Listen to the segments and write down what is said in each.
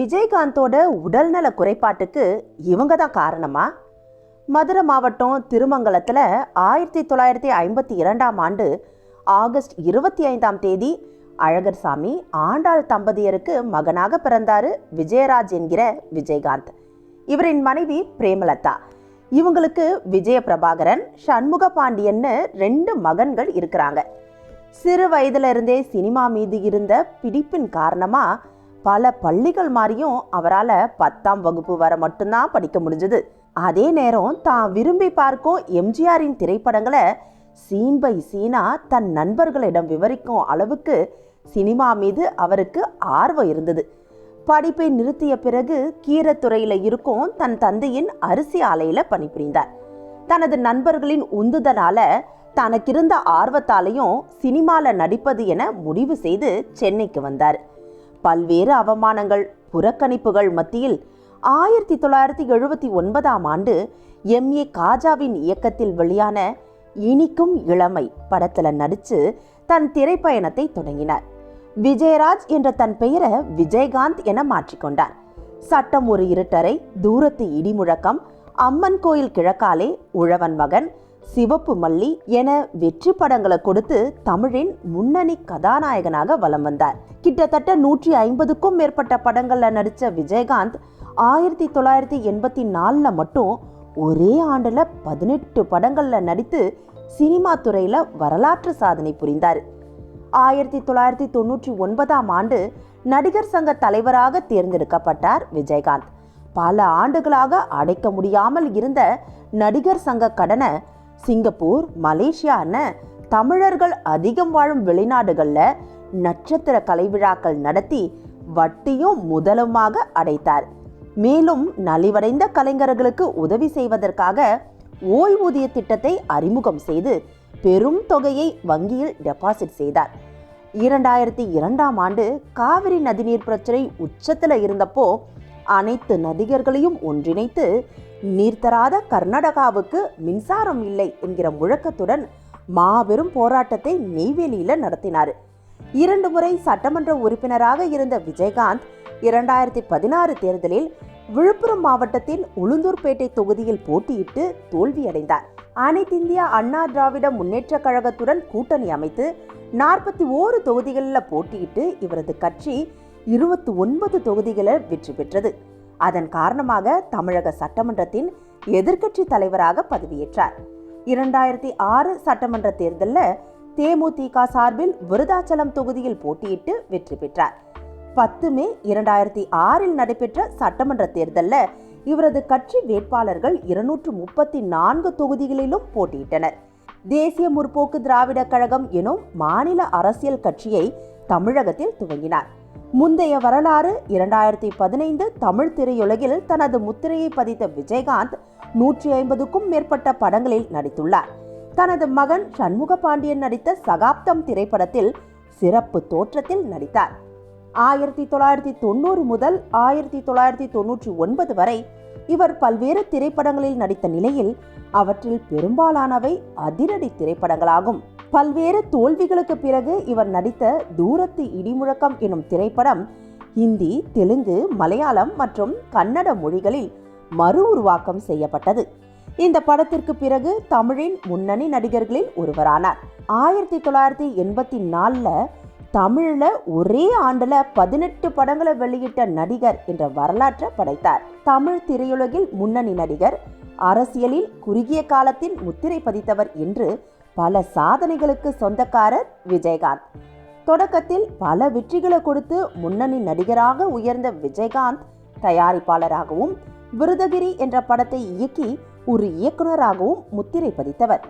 விஜயகாந்தோட உடல்நல குறைபாட்டுக்கு இவங்க தான் காரணமா? மதுரை மாவட்டம் திருமங்கலத்தில் ஆயிரத்தி தொள்ளாயிரத்தி ஐம்பத்தி இரண்டாம் ஆண்டு ஆகஸ்ட் இருபத்தி ஐந்தாம் தேதி அழகர் சாமி ஆண்டாள் தம்பதியருக்கு மகனாக பிறந்தாரு விஜயராஜ் என்கிற விஜயகாந்த். இவரின் மனைவி பிரேமலதா. இவங்களுக்கு விஜய பிரபாகரன் சண்முக பாண்டியன்னு ரெண்டு மகன்கள் இருக்கிறாங்க. சிறு வயதுல இருந்தே சினிமா மீது இருந்த பிடிப்பின் காரணமாக பல பள்ளிகள் மாறியும் அவரால் பத்தாம் வகுப்பு வர மட்டும்தான் படிக்க முடிஞ்சது. அதே நேரம் தான் விரும்பி பார்க்கும் எம்ஜிஆரின் திரைப்படங்களை சீன் பை சீனா தன் நண்பர்களிடம் விவரிக்கும் அளவுக்கு சினிமா மீது அவருக்கு ஆர்வம் இருந்தது. படிப்பை நிறுத்திய பிறகு கீரத்துறையில் இருக்கும் தன் தந்தையின் அரிசி ஆலையில் பணிபுரிந்தார். தனது நண்பர்களின் உந்துதலால தனக்கிருந்த ஆர்வத்தாலையும் சினிமாவில் நடிப்பது என முடிவு செய்து சென்னைக்கு வந்தார். பல்வேறு அவமானங்கள் புறக்கணிப்புகள் மத்தியில் ஆயிரத்தி தொள்ளாயிரத்தி எழுபத்தி ஒன்பதாம் ஆண்டு எம். ஏ. காஜாவின் இயக்கத்தில் வெளியான இனிக்கும் இளமை படத்தில் நடித்து தன் திரைப்பயணத்தை தொடங்கினார். விஜயராஜ் என்ற தன் பெயரை விஜயகாந்த் என மாற்றிக்கொண்டார் சட்டம் ஒரு இருட்டரை தூரத்து இடிமுழக்கம் அம்மன் கோயில் கிழக்காலே உழவன் மகன் சிவப்பு மல்லி என வெற்றி படங்களை கொடுத்து தமிழின் முன்னணி கதாநாயகனாக வலம் வந்தார். கிட்டத்தட்ட நூற்றி ஐம்பதுக்கும் மேற்பட்ட படங்களில் நடித்த விஜயகாந்த் ஆயிரத்தி தொள்ளாயிரத்தி எண்பத்தி நாலில் மட்டும் ஒரே ஆண்டில் பதினெட்டு படங்களில் நடித்து சினிமா துறையில் வரலாற்று சாதனை புரிந்தார். ஆயிரத்தி தொள்ளாயிரத்தி தொண்ணூற்றி ஒன்பதாம் ஆண்டு நடிகர் சங்க தலைவராக தேர்ந்தெடுக்கப்பட்டார் விஜயகாந்த். பல ஆண்டுகளாக அடைக்க முடியாமல் இருந்த நடிகர் சங்க கடனை சிங்கப்பூர் மலேசியான்னு தமிழர்கள் அதிகம் வாழும் வெளிநாடுகளில் நட்சத்திர கலை விழாக்கள் நடத்தி வட்டியும் முதலுமாக அடைத்தார். மேலும் நலிவடைந்த கலைஞர்களுக்கு உதவி செய்வதற்காக ஓய்வூதிய திட்டத்தை அறிமுகம் செய்து பெரும் தொகையை வங்கியில் டெபாசிட் செய்தார். இரண்டாயிரத்தி இரண்டாம் ஆண்டு காவிரி நதிநீர் பிரச்சனை உச்சத்தில் இருந்தப்போ அனைத்து நதிகர்களையும் ஒன்றிணைத்து நீர் தராத கர்நாடகாவுக்கு மின்சாரம் இல்லை என்கிற முழக்கத்துடன் மாபெரும் போராட்டத்தை நெய்வேலியில் நடத்தினார். இரண்டு முறை சட்டமன்ற உறுப்பினராக இருந்த விஜயகாந்த் இரண்டாயிரத்தி பதினாறு தேர்தலில் விழுப்புரம் மாவட்டத்தின் உளுந்தூர்பேட்டை தொகுதியில் போட்டியிட்டு தோல்வியடைந்தார். அனைத்திந்திய அண்ணா திராவிட முன்னேற்ற கழகத்துடன் கூட்டணி அமைத்து நாற்பத்தி ஓரு தொகுதிகளில் போட்டியிட்டு இவரது கட்சி இருபத்தி ஒன்பது தொகுதிகளில் வெற்றி பெற்றது. அதன் காரணமாக தமிழக சட்டமன்றத்தின் எதிர்க்கட்சி தலைவராக பதவியேற்றார். இரண்டாயிரத்தி ஆறு சட்டமன்ற தேர்தலில் தேமுதிக சார்பில் விருதாச்சலம் தொகுதியில் போட்டியிட்டு வெற்றி பெற்றார். பத்து மே இரண்டாயிரத்தி ஆறில் நடைபெற்ற சட்டமன்ற தேர்தலில் இவரது கட்சி வேட்பாளர்கள் இருநூற்று முப்பத்தி நான்கு தொகுதிகளிலும் போட்டியிட்டனர். தேசிய முற்போக்கு திராவிட கழகம் எனும் மாநில அரசியல் கட்சியை தமிழகத்தில் துவங்கினார். முந்தைய வரலாறு இரண்டாயிரத்தி பதினைந்து தமிழ் திரையுலகில் தனது முத்திரையை பதித்த விஜயகாந்த் நூற்றி ஐம்பதுக்கும் மேற்பட்ட படங்களில் நடித்துள்ளார். தனது மகன் சண்முக பாண்டியன் நடித்த சகாப்தம் திரைப்படத்தில் சிறப்பு தோற்றத்தில் நடித்தார். ஆயிரத்தி தொள்ளாயிரத்தி தொண்ணூறு முதல் ஆயிரத்தி தொள்ளாயிரத்தி தொன்னூற்றி ஒன்பது வரை இவர் பல்வேறு திரைப்படங்களில் நடித்த நிலையில் அவற்றில் பெரும்பாலானவை அதிரடி திரைப்படங்களாகும். பல்வேறு தோல்விகளுக்கு பிறகு இவர் நடித்த தூரத்து இடிமுழக்கம் எனும் திரைப்படம் ஹிந்தி தெலுங்கு மலையாளம் மற்றும் கன்னட மொழிகளில் மறு உருவாக்கம் செய்யப்பட்டது. இந்த படத்திற்கு பிறகு தமிழின் முன்னணி நடிகர்களில் ஒருவரானார். ஆயிரத்தி தொள்ளாயிரத்தி எண்பத்தி நாலில் தமிழில் ஒரே ஆண்டில் பதினெட்டு படங்களை வெளியிட்ட நடிகர் என்ற வரலாற்றை படைத்தார். தமிழ் திரையுலகில் முன்னணி நடிகர் அரசியலில் குறுகிய காலத்தில் முத்திரை பதித்தவர் என்று பல சாதனைகளுக்கு சொந்தக்காரர் விஜயகாந்த். தொடக்கத்தில் பல வெற்றிகளை கொடுத்து முன்னணி நடிகராக உயர்ந்த விஜயகாந்த் தயாரிப்பாளராகவும் விருதகிரி என்ற படத்தை இயக்கி ஒரு இயக்குனராகவும் முத்திரை பதித்தவர்.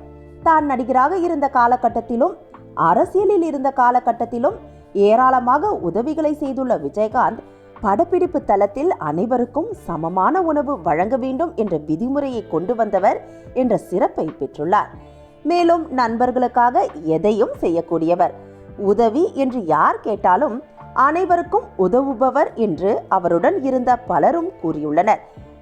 தான் நடிகராக இருந்த காலகட்டத்திலும் அரசியலில் இருந்த காலகட்டத்திலும் ஏராளமாக உதவிகளை செய்துள்ள விஜயகாந்த் படப்பிடிப்பு தளத்தில் அனைவருக்கும் சமமான உணவு வழங்க வேண்டும் என்ற விதிமுறையை கொண்டு வந்தவர் என்ற சிறப்பை பெற்றுள்ளார். மேலும் நண்பர்களுக்காக எதையும் செய்யக்கூடியவர். உதவி என்று யார் கேட்டாலும் அனைவருக்கும் உதவுபவர் என்று அவருடன் இருந்த பலரும் கூறியுள்ளனர்.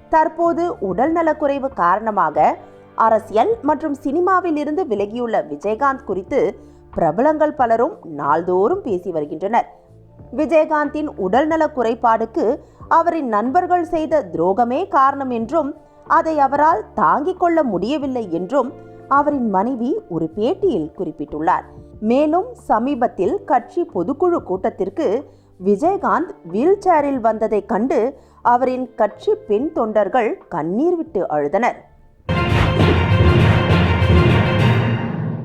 தற்போது உடல் நலக்குறைவு காரணமாக அரசியல் மற்றும் சினிமாவில் இருந்து விலகியுள்ள விஜயகாந்த் குறித்து பிரபலங்கள் பலரும் நாள்தோறும் பேசி வருகின்றனர். விஜயகாந்தின் உடல்நல குறைபாடுக்கு அவரின் நண்பர்கள் செய்த துரோகமே காரணம் என்றும் அதை அவரால் தாங்கிக் கொள்ள முடியவில்லை என்றும் அவரின் மனைவி ஒரு பேட்டியில் குறிப்பிட்டுள்ளார். மேலும் சமீபத்தில் கட்சி பொதுக்குழு கூட்டத்திற்கு விஜயகாந்த் வீல் சேரில் வந்ததைக் கண்டு அவரின் கட்சி பெண் தொண்டர்கள் கண்ணீர் விட்டு அழுதனர்.